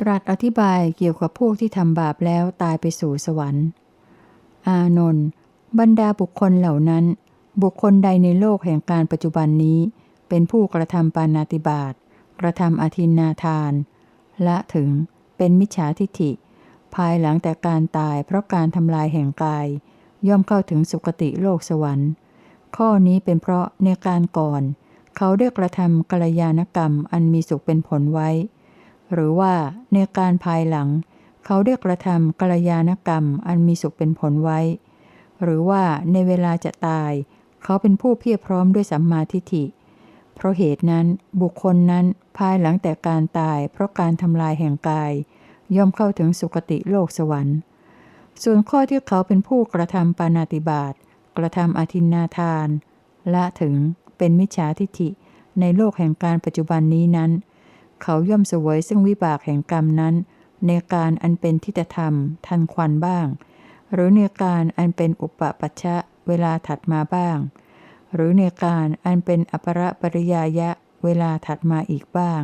ตรัสอธิบายเกี่ยวกับพวกที่ทำบาปแล้วตายไปสู่สวรรค์ อานนท์บรรดาบุคคลเหล่านั้น บุคคลใดในโลกแห่งการปัจจุบันนี้ เป็นผู้กระทำปานาติบาตกระทำอธินนาทาน ละถึงเป็นมิจฉาทิฐิ ภายหลังแต่การตายเพราะการทำลายแห่งกาย ย่อมเข้าถึงสุคติโลกสวรรค์ ข้อนี้เป็นเพราะในการก่อน เขาได้กระทำกัลยาณกรรมอันมีสุขเป็นผลไว้ หรือว่าในการภายหลัง เขาได้กระทำกัลยาณกรรมอันมีสุขเป็นผลไว้ หรือว่าในเวลาจะตาย เขาเป็นผู้เพียรพร้อมด้วยสัมมาทิฏฐิ เพราะเหตุนั้นบุคคลนั้นภายหลังแต่การตาย เพราะการทำลายแห่งกาย ย่อมเข้าถึงสุคติโลกสวรรค์ ส่วนข้อที่เขาเป็นผู้กระทำปานาติบาตกระทำอธินนาทาน ละถึงเป็นมิจฉาทิฏฐิในโลกแห่งการปัจจุบันนี้นั้น เขาย่อมเสวยซึ่งวิบากแห่งกรรมนั้น ในการอันเป็นทิฏฐธรรม ทันควันบ้าง หรือในการอันเป็นอุปปัชชะเวลาถัดมาบ้าง หรือในการอันเป็นอปรปริยายะเวลาถัดมาอีกบ้าง